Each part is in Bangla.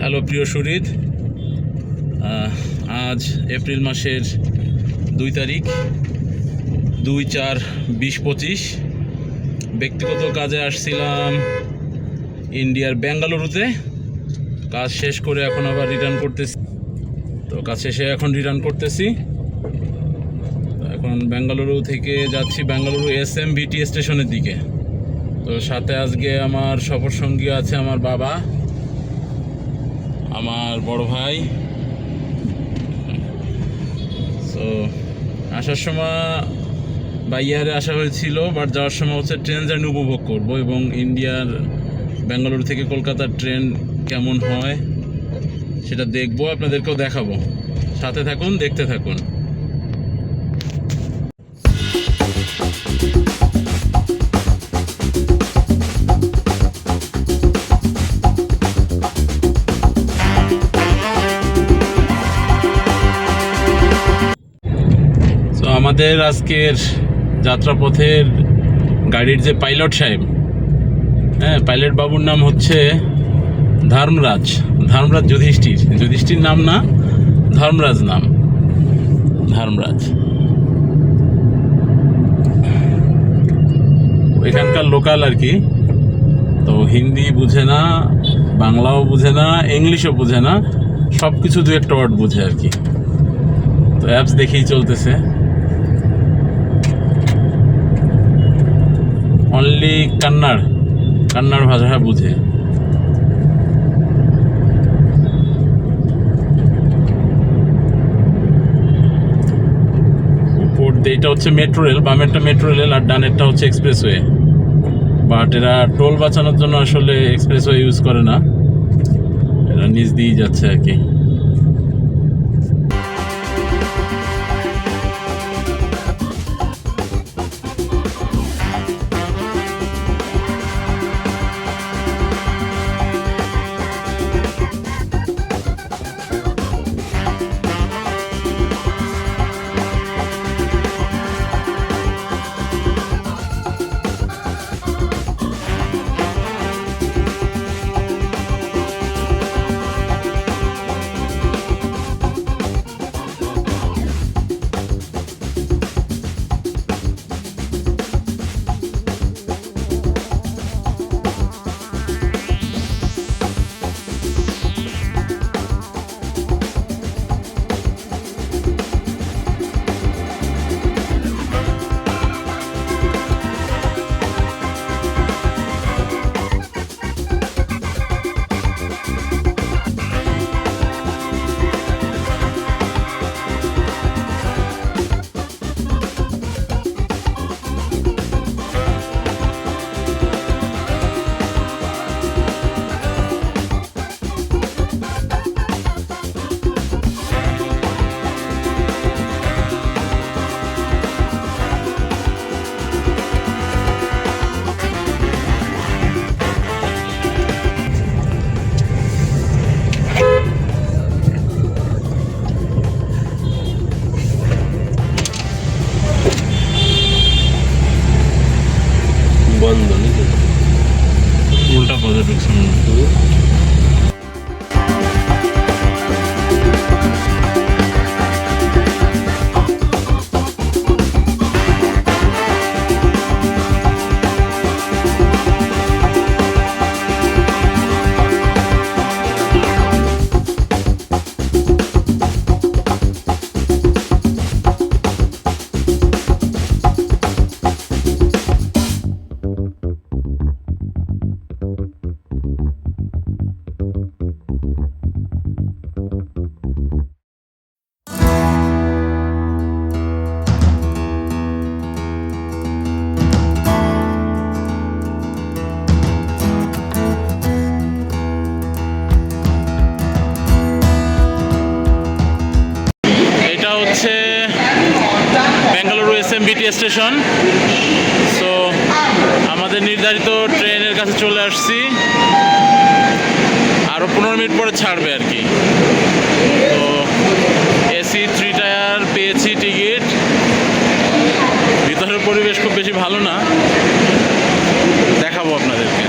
হ্যালো, প্রিয় সুরিদ আজ এপ্রিল মাসের দুই তারিখ, দুই চার বিশ পঁচিশ। ব্যক্তিগত কাজে আসছিলাম ইন্ডিয়ার বেঙ্গালুরুতে। কাজ শেষ করে এখন আবার রিটার্ন করতেছি। তো কাজ শেষে এখন রিটার্ন করতেছি। এখন বেঙ্গালুরু থেকে যাচ্ছি বেঙ্গালুরু এস এম বিটি স্টেশনের দিকে। তো সাথে আজকে আমার সফর সঙ্গী আছে আমার বাবা। আমার বড় ভাই। তো আসার সময় বাইয়ারে আসা হয়েছিল বাট যাওয়ার সময় হচ্ছে ট্রেন জার্নি উপভোগ করব এবং ইন্ডিয়ার বেঙ্গালুরু থেকে কলকাতার ট্রেন কেমন হয় সেটা দেখব, আপনাদেরকেও দেখাবো। সাথে থাকুন, দেখতে থাকুন। আমাদের আজকের যাত্রাপথের গাড়ির যে পাইলট সাহেব হ্যাঁ পাইলট বাবুর নাম হচ্ছে ধর্মরাজ ধর্মরাজ যুধিষ্ঠির। যুধিষ্ঠির নাম না, ধর্মরাজ নাম। ধর্মরাজ। এখানকার লোকাল আর কি। তো হিন্দি বুঝে না, বাংলাও বুঝে না, ইংলিশও বুঝে না সব কিছু দু একটা ওয়ার্ড বুঝে আর কি। তো অ্যাপস দেখেই চলতেছে। অনলি কান্নাড় কান্নাড় ভাষা বুঝে। উপর হচ্ছে মেট্রো রেল বামেরটা মেট্রো রেল আর ডানেরটা হচ্ছে এক্সপ্রেসওয়ে বাট এরা টোল বাঁচানোর জন্য আসলে এক্সপ্রেসওয়ে ইউজ করে না। এরা নিচ দিয়েই যাচ্ছে আর কি। আসছি আরও পনেরো মিনিট পরে ছাড়বে আর কি। তো এসি থ্রি টায়ার পেয়েছি টিকিট। ভিতরের পরিবেশ খুব বেশি ভালো না। দেখাবো আপনাদেরকে।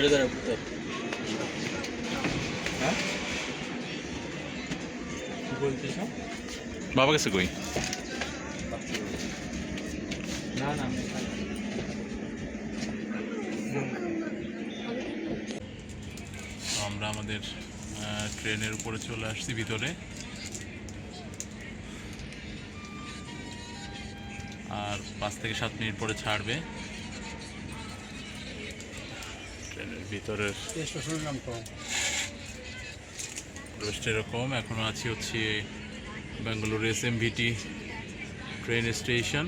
ছেড়ে দেয় হ্যাঁ? কি বলছিস বাবা কাছে কই? না না আমরা আমাদের ট্রেনের উপরে চলে আসছি ভিতরে। আর পাঁচ থেকে সাত মিনিট পরে ছাড়বে। ভিতরের পরিবেশটা এরকম এখনও আছি হচ্ছে Bengaluru S M VT train station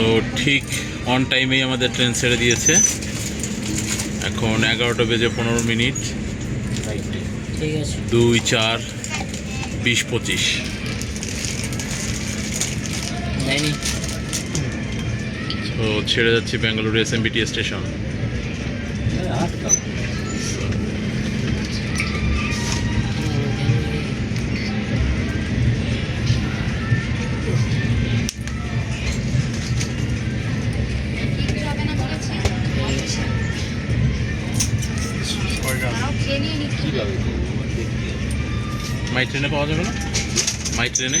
so ঠিক অন টাইমেই আমাদের ট্রেন ছেড়ে দিয়েছে। এখন এগারোটা বেজে পনেরো মিনিট। ঠিক আছে। দুই চার বিশ পঁচিশ। তো ছেড়ে যাচ্ছি Bengaluru S M VT station my ট্রেনে পাওয়া যাবে না? মাই ট্রেনে?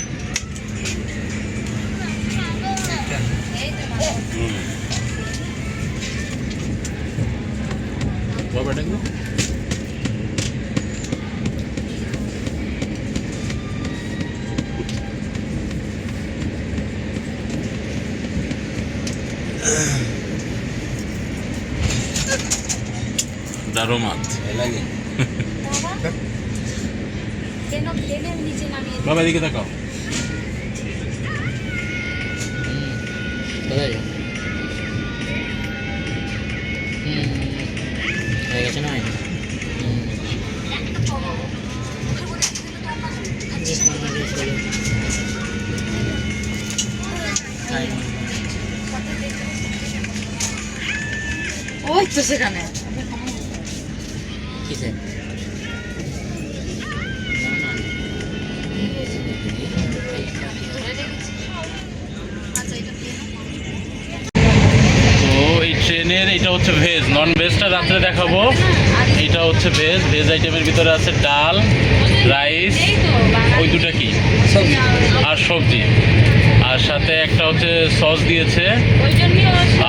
বাবা ডাকবো দারোমাত কেন ট্রেনের নিচে নামিয়ে বাবা এদিকে তাকাও কোথায় যাও হুম হয়ে গেছে না হয়নি হুম ওই তো সেখানে ট্রেনের এটা হচ্ছে ভেজ। নন ভেজটা রাত্রে দেখাবো। এটা হচ্ছে ভেজ। ভেজ আইটেমের ভিতরে আছে ডাল রাইস। ওই দুটা কি? আর সবজি। আর সাথে একটা হচ্ছে সস দিয়েছে।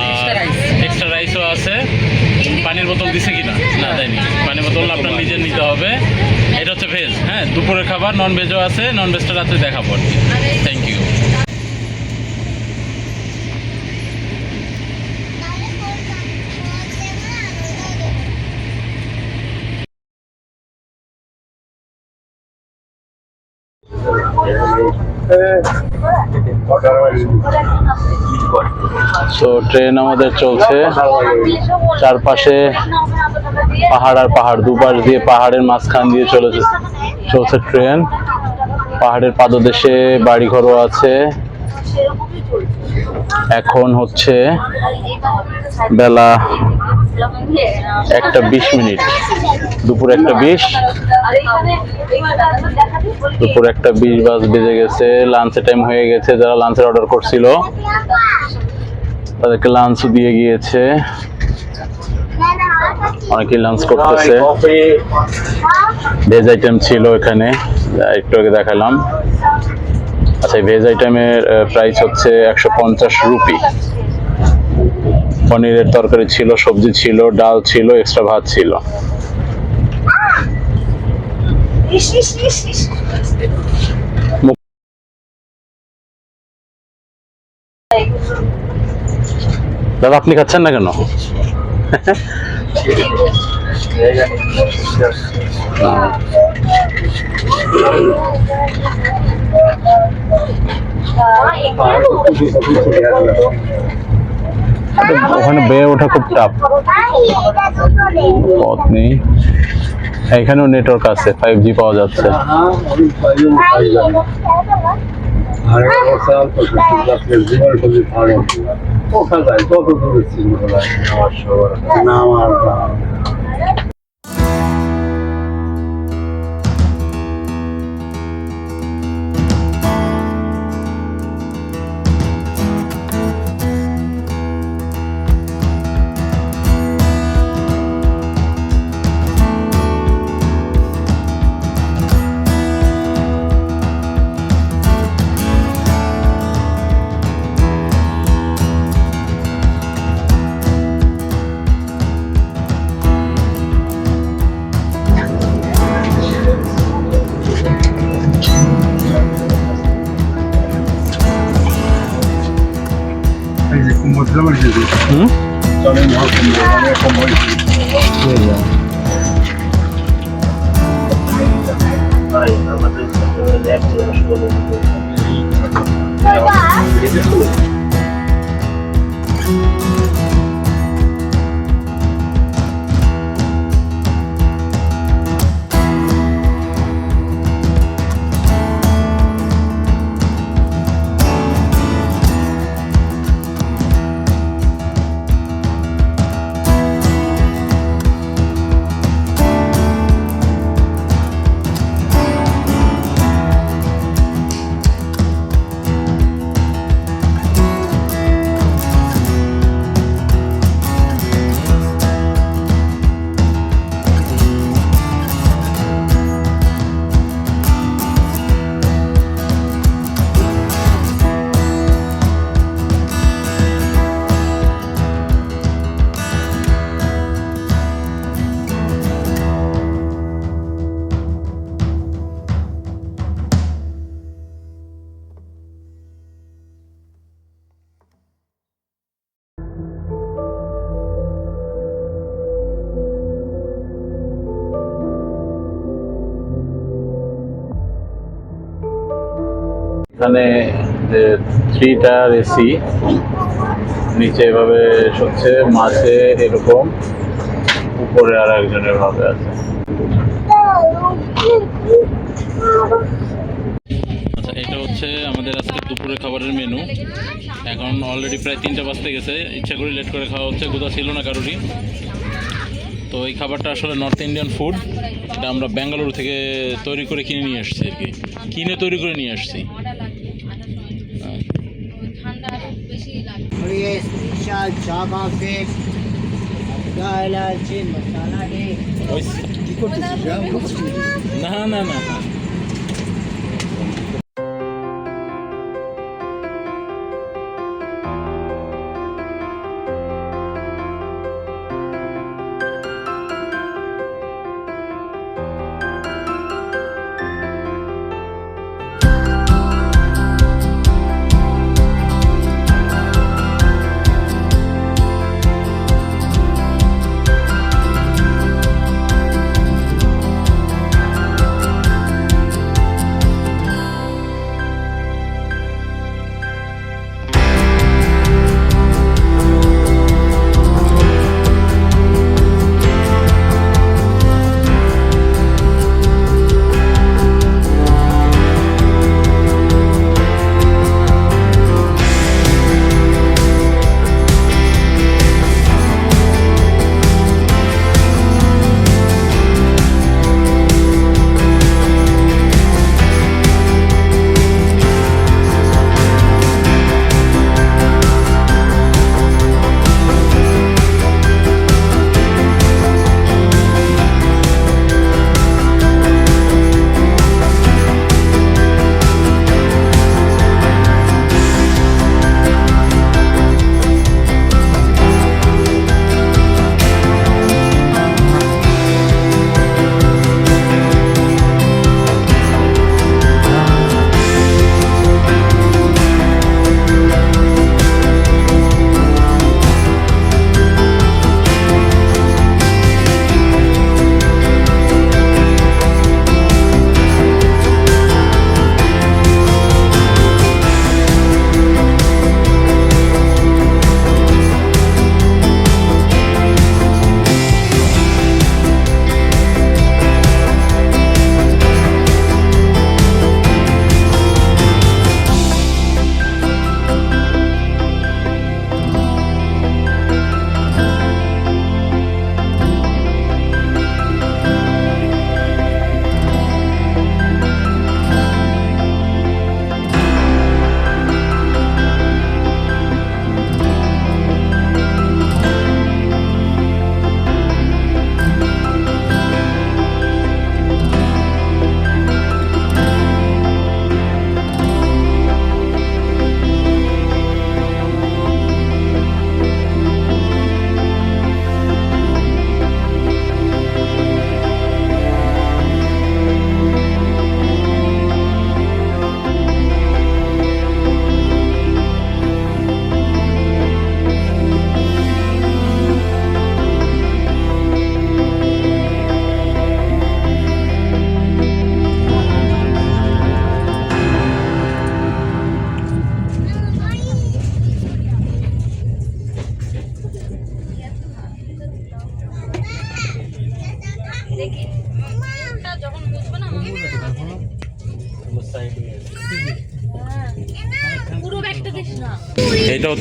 আর এক্সট্রা রাইসও আছে। পানির বোতল দিছে কিনা না? দেয়নি। পানির বোতল আপনার নিজের নিতে হবে। এটা হচ্ছে ভেজ। হ্যাঁ দুপুরের খাবার নন ভেজও আছে। নন ভেজটা রাত্রে দেখাবো আর কি। থ্যাংক ইউ তো ট্রেন আমাদের চলছে। চারপাশে পাহাড় আর পাহাড়, দুপাশ দিয়ে পাহাড়ের মাঝখান দিয়ে চলেছে চলছে ট্রেন। পাহাড়ের পাদদেশে বাড়িঘরও আছে। এখন হচ্ছে বেলা একটা বিশ মিনিট। দুপুর একটা বিশ। দুপুর একটা বিশ বাজ বেজে গেছে। লাঞ্চের টাইম হয়ে গেছে। যারা লাঞ্চের অর্ডার করছিল, তাদেরকে লাঞ্চ দিয়ে গিয়েছে। অনেকেই লাঞ্চ করতেছে। ভেজ আইটেম ছিল এখানে। একটু আগে দেখালাম। আচ্ছা ভেজ আইটেমের প্রাইস হচ্ছে একশো পঞ্চাশ রুপি পনিরের তরকারি ছিল, সবজি ছিল, ডাল ছিল এক্সট্রা ভাত ছিল। দাদা, আপনি খাচ্ছেন না কেন? ওখানে বেয়ে ওঠা খুব টাফ পথ নেই এখানেও নেটওয়ার্ক আছে ফাইভ জি পাওয়া যাচ্ছে। আমার এখানে যে থ্রি টায়ার এসি নিচে এভাবে হচ্ছে মাঝে এরকম, উপরে আর একজনের ভাবে আছে। আচ্ছা এটা হচ্ছে আমাদের আজকে দুপুরের খাবারের মেনু এখন অলরেডি প্রায় তিনটা বাজতে গেছে, ইচ্ছা করে লেট করে খাওয়া হচ্ছে কোথাও ছিল না কারোরই। তো এই খাবারটা আসলে নর্থ ইন্ডিয়ান ফুড এটা আমরা ব্যাঙ্গালুরু থেকে তৈরি করে কিনে নিয়ে আসছি আর কি। কিনে তৈরি করে নিয়ে আসছি। વીએસ વિશાલ શાહ શેખ અબ્દુલ્લા ચીન મસાલા ડે কি করতেছিস না না না না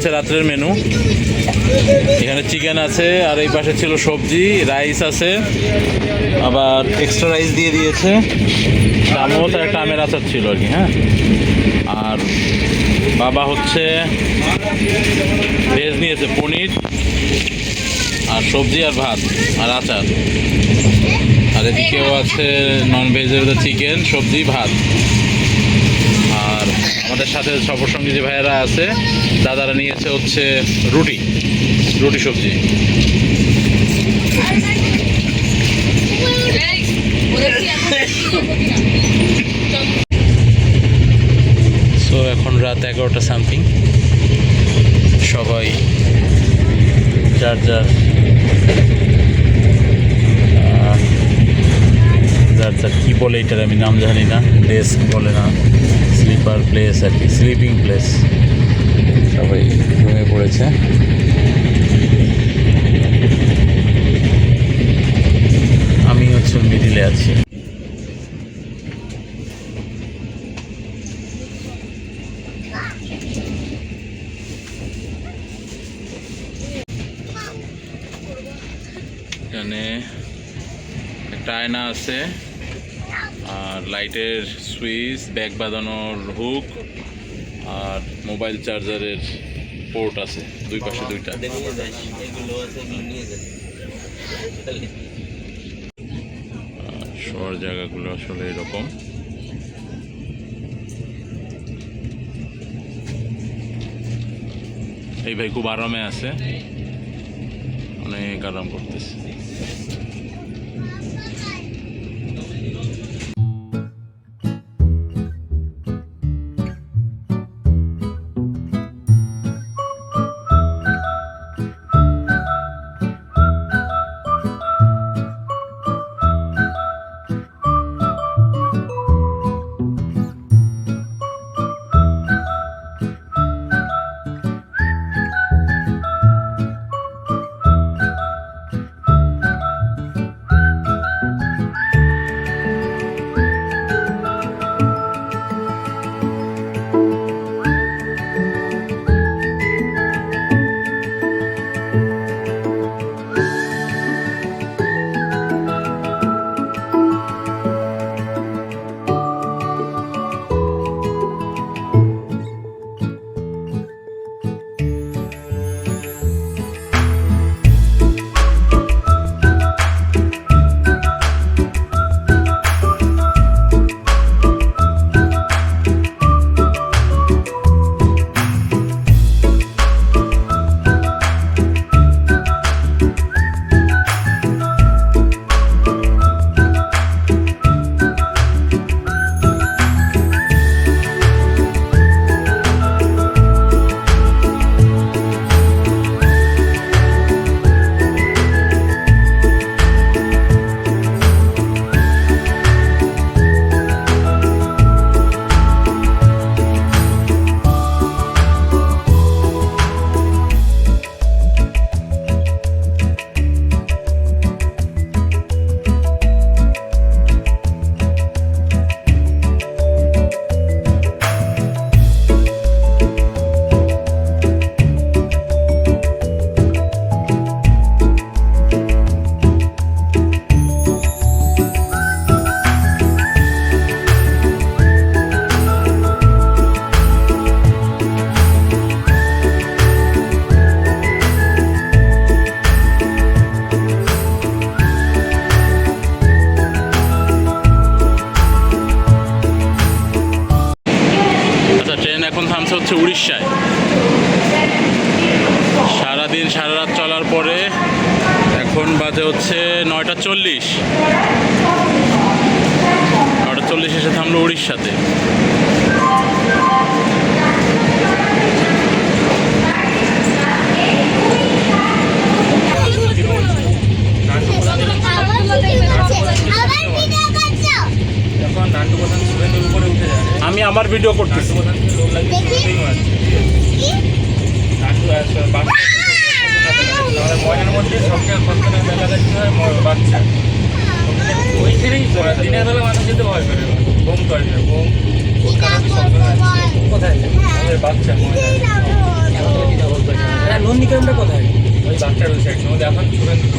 হচ্ছে রাত্রের মেনু এখানে চিকেন আছে, আর এই পাশে ছিল সবজি রাইস আছে। আবার এক্সট্রা রাইস দিয়ে দিয়েছে। চামচ আর একটা আমের আচার ছিল আর কি হ্যাঁ। আর বাবা হচ্ছে ভেজ নিয়েছে, পনির আর সবজি আর ভাত আর আচার। আর এদিকেও আছে নন ভেজের চিকেন সবজি, ভাত। আর আমাদের সাথে সফর সঙ্গী যে ভাইয়েরা আছে, দাদারা নিয়েছে হচ্ছে রুটি রুটি সবজি? সো এখন রাত এগারোটা সামথিং সবাই যার যার যার যার কী বলে এটার আমি নাম জানি না ডেস্ক বলে না স্লিপার প্লেস আর কি স্লিপিং প্লেস সবাই ঘুমিয়ে পড়েছে। আমি হচ্ছে মিডিলে আছি। এখানে একটা আয়না আছে। আর লাইটের সুইচ, ব্যাগ বাঁধানোর হুক আর মোবাইল চার্জারের পোর্ট আছে, দুই পাশে দুইটা। শহর জায়গাগুলো আসলে এরকম। এই ভাই খুব আরামে আছে। অনেক আরাম করতেছে। থামলো উড়িষ্যাতে। আমি আমার ভিডিও করতেছি। ময়নার মধ্যে সবচেয়ে কষ্ট মেলা দেখতে হয় বাচ্চা ওইখানেই তো দিনের বেলা মানুষ যেতে ভয় করে। বোম করে না হয়। কোথায় আমাদের বাচ্চা মহিলা এখন থেকে ডবল করে নন্দী কেমনটা কোথায় ওই বাচ্চা রয়েছে একটা ওদের এখন মন্দির